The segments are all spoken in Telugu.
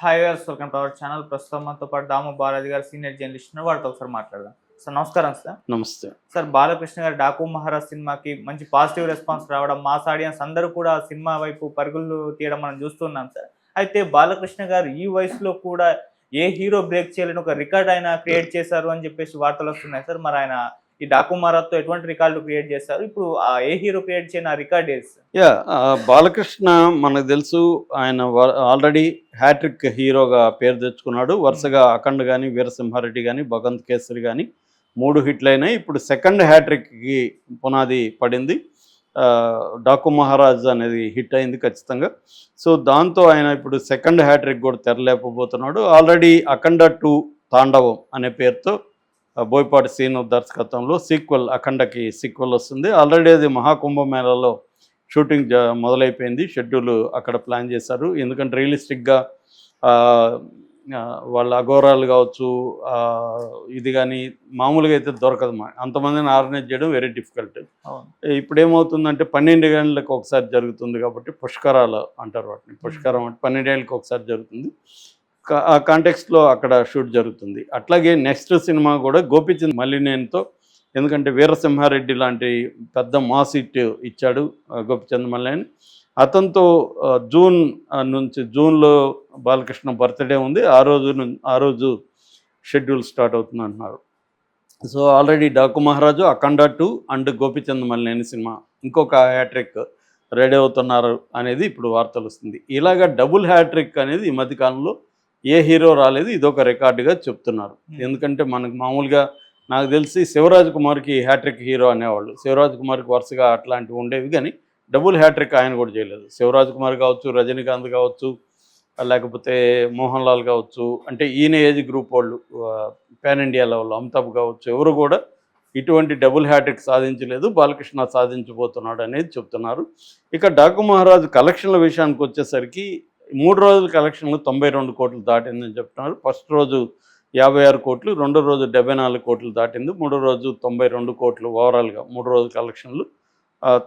హాయ్ గారు వెల్కమ్ టు అవర్ ఛానల్ ప్రస్తుతం మనతో పాటు దాము బాలాజీ గారు సీనియర్ జర్నలిస్ట్ వారితో ఒకసారి మాట్లాడదాం. సార్ నమస్కారం సార్. నమస్తే. సార్ బాలకృష్ణ గారు డాకు మహారాజ్ సినిమాకి మంచి పాజిటివ్ రెస్పాన్స్ రావడం మాస్ ఆడియన్స్ అందరూ కూడా సినిమా వైపు పరుగులు తీయడం మనం చూస్తున్నాం సార్. అయితే బాలకృష్ణ గారు ఈ వయసులో కూడా ఏ హీరో బ్రేక్ చేయలేని ఒక రికార్డ్ ఆయన క్రియేట్ చేశారు అని చెప్పేసి వార్తలు వస్తున్నాయి సార్. మరి ఆయన ఈ డాకుమారాతో ఎటువంటి రికార్డు క్రియేట్ చేశారు? ఇప్పుడు ఏ హీరో క్రియేట్ చేయని ఆ రికార్డ్ యా బాలకృష్ణ మనకు తెలుసు ఆయన ఆల్రెడీ హ్యాట్రిక్ హీరోగా పేరు తెచ్చుకున్నాడు. వరుసగా అఖండ్ కానీ వీరసింహారెడ్డి కానీ భగవంత్ కేసరి కానీ మూడు హిట్లైనాయి ఇప్పుడు సెకండ్ హ్యాట్రిక్కి పునాది పడింది. డాకు మహారాజ్ అనేది హిట్ అయింది ఖచ్చితంగా. సో దాంతో ఆయన ఇప్పుడు సెకండ్ హ్యాట్రిక్ కూడా తెరలేకపోతున్నాడు ఆల్రెడీ అఖండ టూ తాండవం అనే పేరుతో బోయపాటి సీను దర్శకత్వంలో సీక్వెల్ అఖండకి సీక్వెల్ వస్తుంది. ఆల్రెడీ అది మహాకుంభమేళలో షూటింగ్ జ- మొదలైపోయింది. షెడ్యూల్ అక్కడ ప్లాన్ చేశారు. ఎందుకంటే రియలిస్టిక్గా వాళ్ళ అఘోరాలు కావచ్చు ఇది కానీ మామూలుగా అయితే దొరకదు మా అంతమందిని ఆర్గనైజ్ చేయడం వెరీ డిఫికల్ట్. ఇప్పుడు ఏమవుతుందంటే పన్నెండు గంటలకు ఒకసారి జరుగుతుంది కాబట్టి పుష్కరాలు అంటారు వాటిని. పుష్కరం అంటే పన్నెండేళ్ళకి ఒకసారి జరుగుతుంది. ఆ కాంటెక్స్ట్లో అక్కడ షూట్ జరుగుతుంది. అట్లాగే నెక్స్ట్ సినిమా కూడా గోపిచంద్ మల్లినేనితో ఎందుకంటే వీరసింహారెడ్డి లాంటి పెద్ద మాస్ హిట్ ఇచ్చాడు గోపిచంద్ మల్లినేని అతనితో జూన్ నుంచి జూన్లో బాలకృష్ణ బర్త్డే ఉంది. ఆ రోజు ఆ రోజు షెడ్యూల్ స్టార్ట్ అవుతుంది అంటున్నారు. So already Daaku Maharaj Akhanda two and Gopichand Malineni cinema. ఇంకొక హ్యాట్రిక్ రెడీ అవుతున్నారు అనేది ఇప్పుడు వార్తలు వస్తుంది. ఇలాగ డబుల్ హ్యాట్రిక్ అనేది ఈ మధ్యకాలంలో ఏ హీరో రాలేదు ఇదొక రికార్డుగా చెప్తున్నారు. Hmm. ఎందుకంటే మనకు మామూలుగా నాకు తెలిసి శివరాజ్ కుమార్కి హ్యాట్రిక్ హీరో అనేవాళ్ళు. శివరాజ్ కుమార్కి వరుసగా అట్లాంటివి ఉండేవి కానీ డబుల్ హ్యాట్రిక్ ఆయన కూడా చేయలేదు. శివరాజ్ కుమార్ కావచ్చు రజనీకాంత్ కావచ్చు లేకపోతే మోహన్ లాల్ కావచ్చు అంటే ఈయన ఏజ్ గ్రూప్ వాళ్ళు పాన్ ఇండియా లెవెల్ అమితాబ్ కావచ్చు ఎవరు కూడా ఇటువంటి డబుల్ హ్యాట్రిక్ సాధించలేదు బాలకృష్ణ సాధించబోతున్నాడు అనేది చెప్తున్నారు. ఇక డాకు మహారాజు కలెక్షన్ల విషయానికి వచ్చేసరికి మూడు రోజుల కలెక్షన్లు తొంభై రెండు కోట్లు దాటిందని చెప్తున్నారు. ఫస్ట్ రోజు యాభై ఆరు కోట్లు రెండో రోజు డెబ్బై నాలుగు కోట్లు దాటింది. మూడో రోజు తొంభై రెండు కోట్లు ఓవరాల్గా మూడు రోజు కలెక్షన్లు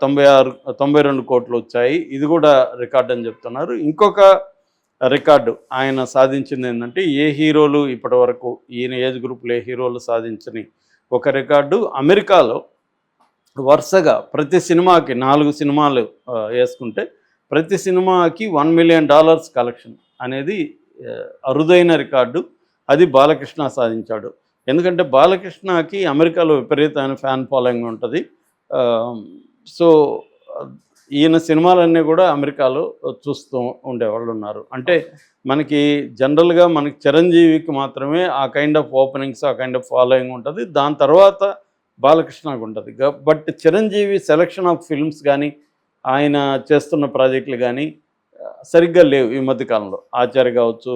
తొంభై ఆరు తొంభై రెండు కోట్లు వచ్చాయి. ఇది కూడా రికార్డ్ అని చెప్తున్నారు. ఇంకొక రికార్డు ఆయన సాధించింది ఏంటంటే ఏ హీరోలు ఇప్పటి వరకు ఈయన ఏజ్ గ్రూప్లో ఏ హీరోలు సాధించని ఒక రికార్డు. అమెరికాలో వరుసగా ప్రతి సినిమాకి నాలుగు సినిమాలు వేసుకుంటే ప్రతి సినిమాకి వన్ మిలియన్ డాలర్స్ కలెక్షన్ అనేది అరుదైన రికార్డు. అది బాలకృష్ణ సాధించాడు. ఎందుకంటే బాలకృష్ణకి అమెరికాలో విపరీతమైన ఫ్యాన్ ఫాలోయింగ్ ఉంటుంది. సో ఈయన సినిమాలన్నీ కూడా అమెరికాలో చూస్తూ ఉండేవాళ్ళు ఉన్నారు. అంటే మనకి జనరల్గా మనకి చిరంజీవికి మాత్రమే ఆ కైండ్ ఆఫ్ ఓపెనింగ్స్ ఆ కైండ్ ఆఫ్ ఫాలోయింగ్ ఉంటుంది. దాని తర్వాత బాలకృష్ణకు ఉంటుంది. But Chiranjeevi selection of films కానీ ఆయన చేస్తున్న ప్రాజెక్టులు కానీ సరిగ్గా లేవు ఈ మధ్యకాలంలో ఆచార్య కావచ్చు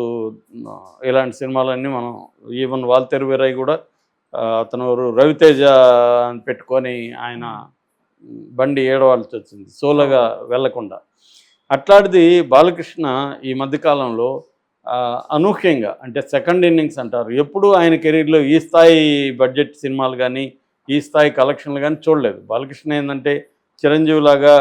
ఇలాంటి సినిమాలన్నీ మనం ఈవెన్ వాల్తెరు వీరయ్య కూడా అతను రవితేజ అని పెట్టుకొని ఆయన బండి ఏడవాల్సి వచ్చింది సోలోగా వెళ్ళకుండా అట్లాంటిది బాలకృష్ణ ఈ మధ్యకాలంలో అనూహ్యంగా అంటే సెకండ్ ఇన్నింగ్స్ అంటారు. ఎప్పుడు ఆయన కెరీర్లో ఈ స్థాయి బడ్జెట్ సినిమాలు కానీ ఈ స్థాయి కలెక్షన్లు కానీ చూడలేదు. బాలకృష్ణ ఏంటంటే చిరంజీవిలాగా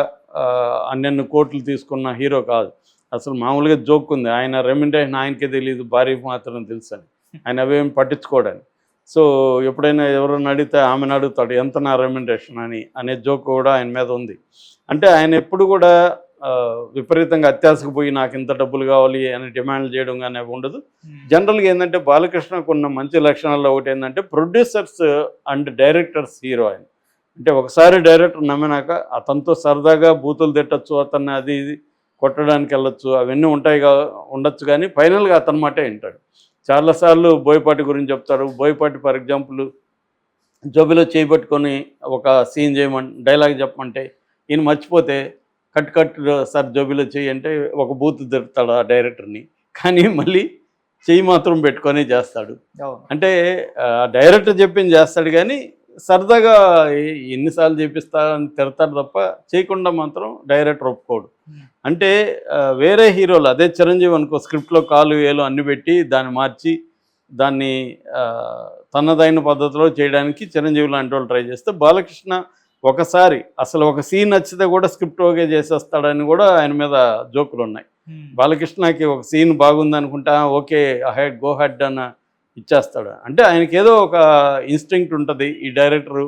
అన్నెన్ని కోట్లు తీసుకున్న హీరో కాదు. అసలు మామూలుగా జోక్ ఉంది. ఆయన రెమ్యునరేషన్ ఆయనకే తెలియదు భార్యకి మాత్రం తెలుసు అని ఆయన అవేం పట్టించుకోవడానికి సో ఎప్పుడైనా ఎవరైనా అడిగితే ఆమెను అడుగుతాడు ఎంత నా రెమ్యునరేషన్ అని? అనే జోక్ కూడా ఆయన మీద ఉంది. అంటే ఆయన ఎప్పుడు కూడా విపరీతంగా అత్యాశకు పోయి నాకు ఇంత డబ్బులు కావాలి అని డిమాండ్ చేయడం కానీ ఉండదు. జనరల్గా ఏంటంటే బాలకృష్ణకు ఉన్న మంచి లక్షణాల్లో ఒకటి ఏంటంటే ప్రొడ్యూసర్స్ అండ్ డైరెక్టర్స్ హీరో ఆయన. అంటే ఒకసారి డైరెక్టర్ నమ్మినాక అతనితో సరదాగా బూతులు తిట్టచ్చు అతన్ని అది ఇది కొట్టడానికి వెళ్ళొచ్చు అవన్నీ ఉంటాయి కా ఉండొచ్చు కానీ ఫైనల్గా అతని మాటే వింటాడు. చాలాసార్లు బోయపాటి గురించి చెప్తారు. బోయపాటి ఫర్ ఎగ్జాంపుల్ జోబిలో చేయబట్టుకొని ఒక సీన్ చేయమని డైలాగ్ చెప్పమంటే ఈయన మర్చిపోతే కట్ కట్ సార్ జోబిలో చేయి అంటే ఒక బూత్ తిడతాడు ఆ డైరెక్టర్ని. కానీ మళ్ళీ చెయ్యి మాత్రం పెట్టుకొని చేస్తాడు. అంటే డైరెక్టర్ చెప్పింది చేస్తాడు కానీ సరదాగా ఎన్నిసార్లు చేపిస్తా అని తిడతాడు తప్ప చేయకుండా మాత్రం డైరెక్టర్ ఒప్పుకోడు. అంటే వేరే హీరోలు అదే చిరంజీవి అనుకో స్క్రిప్ట్లో కాలు వేలు అన్ని పెట్టి దాన్ని మార్చి దాన్ని తనదైన పద్ధతిలో చేయడానికి చిరంజీవి లాంటి వాళ్ళు ట్రై చేస్తే బాలకృష్ణ ఒకసారి అసలు ఒక సీన్ నచ్చితే కూడా స్క్రిప్ట్ ఓకే చేసేస్తాడని కూడా ఆయన మీద జోకులు ఉన్నాయి బాలకృష్ణకి ఒక సీన్ బాగుంది అనుకుంటా ఓకే హెడ్ గో హెడ్ అన్న ఇచ్చేస్తాడు. అంటే ఆయనకి ఏదో ఒక ఇన్స్టింక్ట్ ఉంటుంది ఈ డైరెక్టరు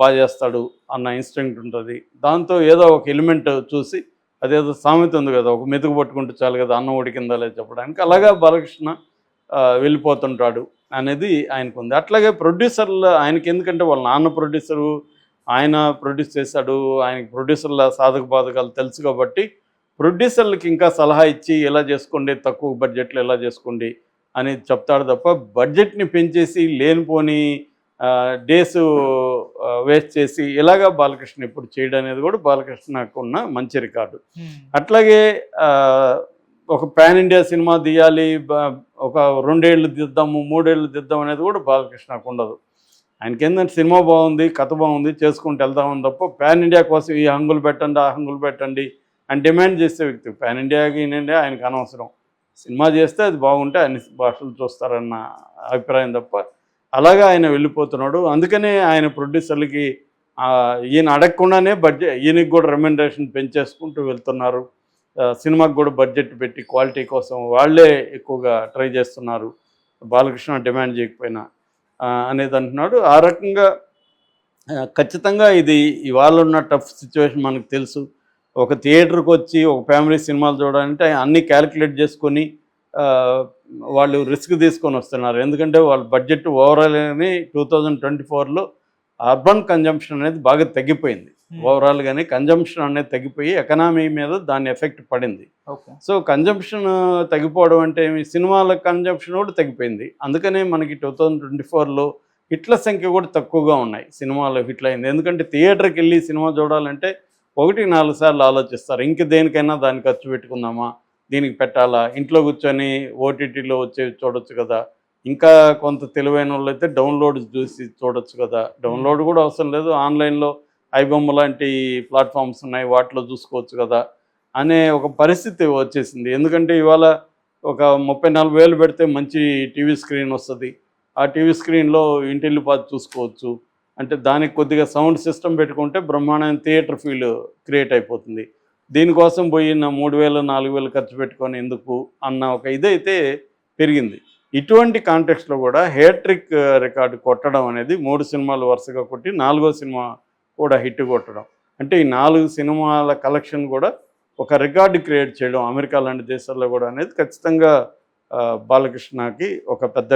బాగా చేస్తాడు అన్న ఇన్స్టింక్ట్ ఉంటుంది. దాంతో ఏదో ఒక ఎలిమెంట్ చూసి అదేదో సామెత ఉంది కదా ఒక మెతుకు పట్టుకుంటే చాలు కదా అన్నం ఉడికిందా లేదు చెప్పడానికి అలాగా బాలకృష్ణ వెళ్ళిపోతుంటాడు అనేది ఆయనకు ఉంది అట్లాగే ప్రొడ్యూసర్లు ఆయనకి ఎందుకంటే వాళ్ళ నాన్న ప్రొడ్యూసరు ఆయన ప్రొడ్యూస్ చేశాడు ఆయనకి ప్రొడ్యూసర్ల సాధక బాధకాలు తెలుసు కాబట్టి ప్రొడ్యూసర్లకి ఇంకా సలహా ఇచ్చి ఎలా చేసుకోండి తక్కువ బడ్జెట్లో ఎలా చేసుకోండి అని చెప్తాడు తప్ప బడ్జెట్ని పెంచేసి లేనిపోని డేస్ వేస్ట్ చేసి ఇలాగా బాలకృష్ణ ఇప్పుడు చేయడం అనేది కూడా బాలకృష్ణకు ఉన్న మంచి రికార్డు. అట్లాగే ఒక పాన్ ఇండియా సినిమా తీయాలి ఒక రెండేళ్ళు దిద్దాము మూడేళ్ళు దిద్దాం అనేది కూడా బాలకృష్ణకు ఉండదు. ఆయనకి ఏంటంటే సినిమా బాగుంది కథ బాగుంది చేసుకుంటూ వెళ్దామని తప్ప పాన్ ఇండియా కోసం ఈ హంగులు పెట్టండి ఆ హంగులు పెట్టండి అని డిమాండ్ చేసే వ్యక్తి. పాన్ ఇండియాకి ఇండియా ఆయనకు అనవసరం. సినిమా చేస్తే అది బాగుంటే అన్ని భాషలు చూస్తారన్న అభిప్రాయం తప్ప అలాగా ఆయన వెళ్ళిపోతున్నాడు. అందుకనే ఆయన ప్రొడ్యూసర్లకి ఈయన అడగకుండానే బడ్జెట్ ఈయనకి కూడా రెమ్యునరేషన్ పెంచేసుకుంటూ వెళ్తున్నారు. సినిమాకి కూడా బడ్జెట్ పెట్టి క్వాలిటీ కోసం వాళ్ళే ఎక్కువగా ట్రై చేస్తున్నారు. బాలకృష్ణ డిమాండ్ చేయకపోయినా అనేది అంటున్నాడు. ఆ రకంగా ఖచ్చితంగా ఇది ఇవాళ ఉన్న టఫ్ సిచ్యువేషన్ మనకు తెలుసు. ఒక థియేటర్కి వచ్చి ఒక ఫ్యామిలీ సినిమాలు చూడాలంటే అన్నీ క్యాలిక్యులేట్ చేసుకొని వాళ్ళు రిస్క్ తీసుకొని వస్తున్నారు. ఎందుకంటే వాళ్ళ బడ్జెట్ ఓవరాల్ అని టూ థౌజండ్ ట్వంటీ ఫోర్లో అర్బన్ కన్జంప్షన్ అనేది బాగా తగ్గిపోయింది. ఓవరాల్గానే కన్జంప్షన్ అనేది తగ్గిపోయి ఎకనామీ మీద దాని ఎఫెక్ట్ పడింది. సో కన్జంప్షన్ తగ్గిపోవడం అంటే సినిమాల కన్జంప్షన్ కూడా తగ్గిపోయింది. అందుకనే మనకి టూ థౌజండ్ ట్వంటీ ఫోర్లో హిట్ల సంఖ్య కూడా తక్కువగా ఉన్నాయి. సినిమాలో హిట్లు అయింది ఎందుకంటే థియేటర్కి వెళ్ళి సినిమా చూడాలంటే ఒకటి నాలుగు సార్లు ఆలోచిస్తారు. ఇంక దేనికైనా దాన్ని ఖర్చు పెట్టుకుందామా? దీనికి పెట్టాలా? ఇంట్లో కూర్చొని ఓటీటీలో వచ్చి చూడొచ్చు కదా. ఇంకా కొంత తెలివైన వాళ్ళు అయితే డౌన్లోడ్ చూసి చూడొచ్చు కదా. డౌన్లోడ్ కూడా అవసరం లేదు. ఆన్లైన్లో ఐబొమ్మ లాంటి ప్లాట్ఫామ్స్ ఉన్నాయి. వాటిలో చూసుకోవచ్చు కదా అనే ఒక పరిస్థితి వచ్చేసింది. ఎందుకంటే ఇవాళ ఒక ముప్పై నాలుగు వేలు పెడితే మంచి టీవీ స్క్రీన్ వస్తుంది. ఆ టీవీ స్క్రీన్లో ఇంటిల్లిపాతి చూసుకోవచ్చు. అంటే దానికి కొద్దిగా సౌండ్ సిస్టమ్ పెట్టుకుంటే బ్రహ్మాండమైన థియేటర్ ఫీల్ క్రియేట్ అయిపోతుంది. దీనికోసం పోయి నా మూడు వేలు నాలుగు వేలు ఖర్చు పెట్టుకొని ఎందుకు అన్న ఒక ఇదైతే పెరిగింది. ఇటువంటి కాంటెక్స్లో కూడా హేట్రిక్ రికార్డు కొట్టడం అనేది మూడు సినిమాలు వరుసగా కొట్టి నాలుగో సినిమా కూడా హిట్ కొట్టడం. అంటే ఈ నాలుగు సినిమాల కలెక్షన్ కూడా ఒక రికార్డు క్రియేట్ చేయడం అమెరికా లాంటి దేశాల్లో కూడా అనేది ఖచ్చితంగా బాలకృష్ణకి ఒక పెద్ద